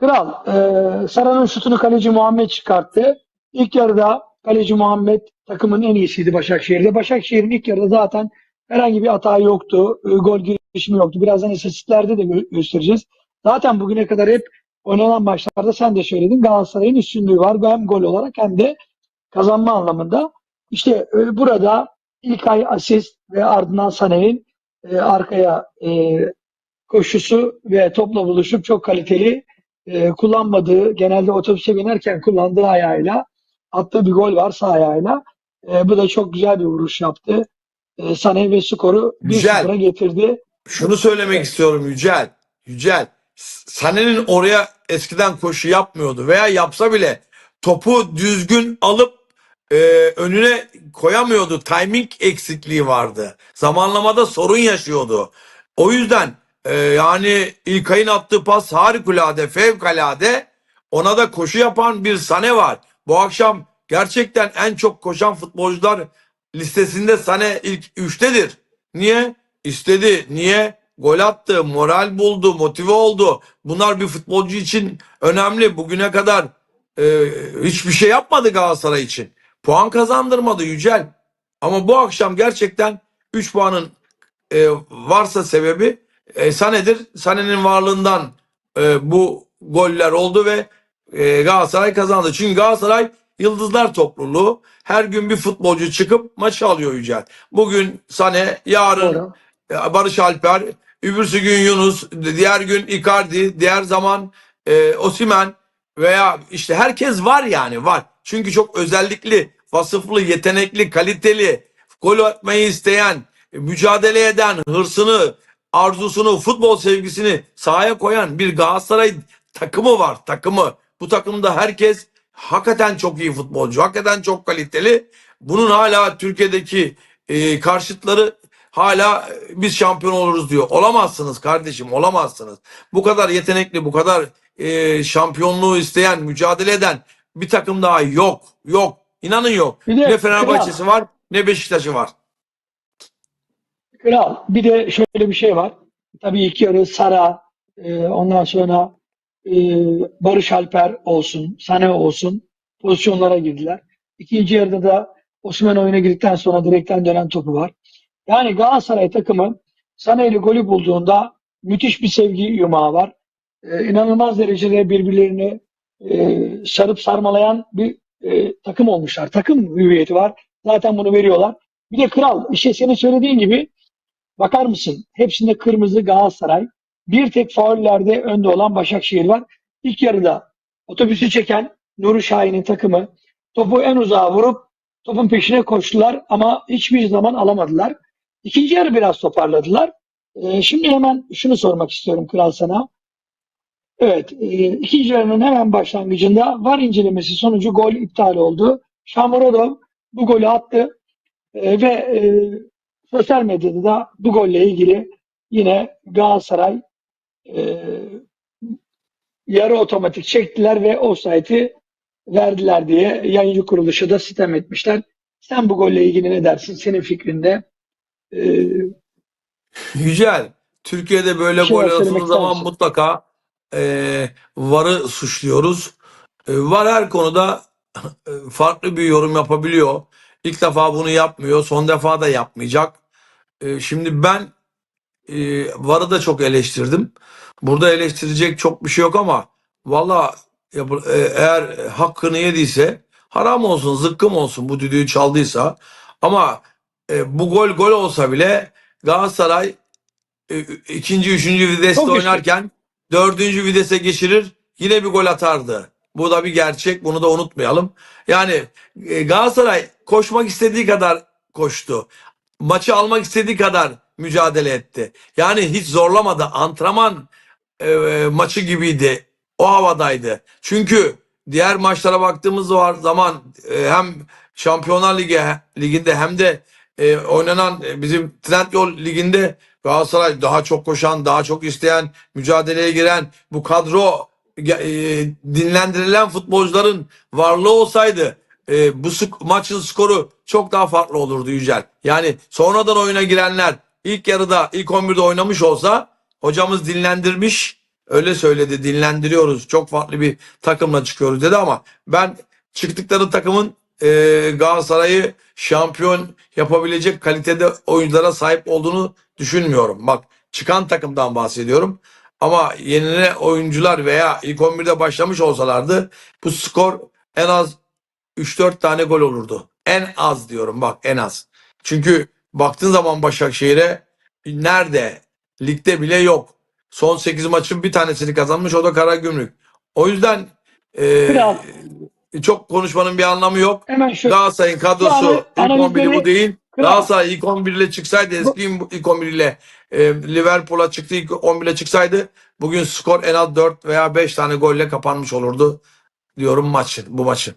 Kral, e, Sara'nın şutunu kaleci Muhammed çıkarttı. İlk yarıda kaleci Muhammed takımın en iyisiydi Başakşehir'de. Başakşehir'in ilk yarıda zaten herhangi bir hata yoktu. E, gol girişimi yoktu. Birazdan istatistiklerde de gö- göstereceğiz. Zaten bugüne kadar hep oynanan maçlarda sen de söyledin Galatasaray'ın üstünlüğü var. Hem gol olarak hem de kazanma anlamında. İşte e, burada İlkay asist ve ardından Sané'nin e, arkaya e, koşusu ve topla buluşup çok kaliteli e, kullanmadığı, genelde otobüse binerken kullandığı ayağıyla attığı bir gol var sağ ayağıyla. E, bu da çok güzel bir vuruş yaptı. E, Sané ve skoru Güzel. 1-0'a getirdi. Şunu söylemek istiyorum Yücel. Yücel. Sane'nin oraya eskiden koşu yapmıyordu veya yapsa bile topu düzgün alıp e, önüne koyamıyordu. Timing eksikliği vardı. Zamanlamada sorun yaşıyordu. O yüzden e, yani İlkay'ın attığı pas harikulade, fevkalade. Ona da koşu yapan bir Sane var. Bu akşam gerçekten en çok koşan futbolcular listesinde Sane ilk üçtedir. Niye? İstedi. Niye? Gol attı, moral buldu, motive oldu. Bunlar bir futbolcu için önemli. Bugüne kadar e, hiçbir şey yapmadı Galatasaray için. Puan kazandırmadı Yücel. Ama bu akşam gerçekten 3 puanın e, varsa sebebi e, Sane'dir. Sane'nin varlığından e, bu goller oldu ve e, Galatasaray kazandı. Çünkü Galatasaray yıldızlar topluluğu. Her gün bir futbolcu çıkıp maçı alıyor Yücel. Bugün Sane, yarın Doğru. e, Barış Alper, öbürsü gün Yunus, diğer gün Icardi, diğer zaman e, Osimen veya işte herkes var yani var. Çünkü çok özellikli, vasıflı, yetenekli, kaliteli, gol atmayı isteyen, mücadele eden, hırsını, arzusunu, futbol sevgisini sahaya koyan bir Galatasaray takımı var, takımı. Bu takımda herkes hakikaten çok iyi futbolcu, hakikaten çok kaliteli. Bunun hala Türkiye'deki e, karşıtları hala e, biz şampiyon oluruz diyor. Olamazsınız kardeşim, olamazsınız. Bu kadar yetenekli, bu kadar e, şampiyonluğu isteyen, mücadele eden bir takım daha yok. Yok. İnanın yok. Bir de Ne Fenerbahçe'si var, ne Beşiktaş'ı var. Kral. Bir de şöyle bir şey var. Tabii ilk yarı Sara, e, ondan sonra e, Barış Alper olsun, Sané olsun pozisyonlara girdiler. İkinci yarıda da Osimhen oyuna girdikten sonra direkten dönen topu var. Yani Galatasaray takımı Sané ile golü bulduğunda müthiş bir sevgi yumağı var. E, inanılmaz derecede birbirlerini e, sarıp sarmalayan bir e, takım olmuşlar. Takım hüviyeti var. Zaten bunu veriyorlar. Bir de kral, işte senin söylediğin gibi Bakar mısın? Hepsinde kırmızı Galatasaray. Bir tek faullerde önde olan Başakşehir var. İlk yarıda otobüsü çeken Nuri Şahin'in takımı topu en uzağa vurup topun peşine koştular ama hiçbir zaman alamadılar. İkinci yarı biraz toparladılar. Ee, şimdi hemen şunu sormak istiyorum Kral sana. Evet, e, ikinci yarının hemen başlangıcında var incelemesi sonucu gol iptal oldu. Şamurodov bu golü attı E, ve e, sosyal medyada da bu golle ilgili yine Galatasaray e, yarı otomatik çektiler ve offside'i verdiler diye yayıncı kuruluşu da sitem etmişler. Sen bu golle ilgili ne dersin? Senin fikrinde e, Yücel, Türkiye'de böyle gol atıldığı zaman misin? mutlaka e, VAR'ı suçluyoruz. E, VAR her konuda e, farklı bir yorum yapabiliyor. İlk defa bunu yapmıyor, son defa da yapmayacak. E, şimdi ben e, VAR'ı da çok eleştirdim. Burada eleştirecek çok bir şey yok ama valla e, eğer hakkını yediyse haram olsun, zıkkım olsun bu düdüğü çaldıysa. Ama e, bu gol gol olsa bile Galatasaray e, ikinci, üçüncü viteste Çok oynarken dördüncü vitese geçirir yine bir gol atardı. Bu da bir gerçek. Bunu da unutmayalım. Yani e, Galatasaray koşmak istediği kadar koştu. Maçı almak istediği kadar mücadele etti. Yani hiç zorlamadı. Antrenman e, maçı gibiydi. O havadaydı. Çünkü diğer maçlara baktığımız zaman e, hem Şampiyonlar Ligi liginde hem de e, oynanan e, bizim Trendyol liginde Galatasaray daha çok koşan, daha çok isteyen, mücadeleye giren bu kadro e, dinlendirilen futbolcuların varlığı olsaydı e, bu maçın skoru çok daha farklı olurdu Yücel. Yani sonradan oyuna girenler ilk yarıda ilk 11'de oynamış olsa hocamız dinlendirmiş öyle söyledi dinlendiriyoruz çok farklı bir takımla çıkıyoruz dedi ama ben çıktıkları takımın e, Galatasaray'ı şampiyon yapabilecek kalitede oyunculara sahip olduğunu düşünmüyorum. Bak çıkan takımdan bahsediyorum. Ama yenile oyuncular veya ilk 11'de başlamış olsalardı bu skor en az 3-4 tane gol olurdu. En az diyorum bak en az. Çünkü baktığın zaman Başakşehir'e nerede? Ligde bile yok. Son 8 maçın bir tanesini kazanmış o da Karagümrük. O yüzden e, Kral. çok konuşmanın bir anlamı yok. Hemen şu Galatasaray'ın kadrosu ilk 11'i bu değil. Kral. Galatasaray ilk 11 ile çıksaydı eski ilk 11 ile e, Liverpool'a çıktı ilk 11 ile çıksaydı bugün skor en az 4 veya 5 tane golle kapanmış olurdu diyorum maçı bu maçı.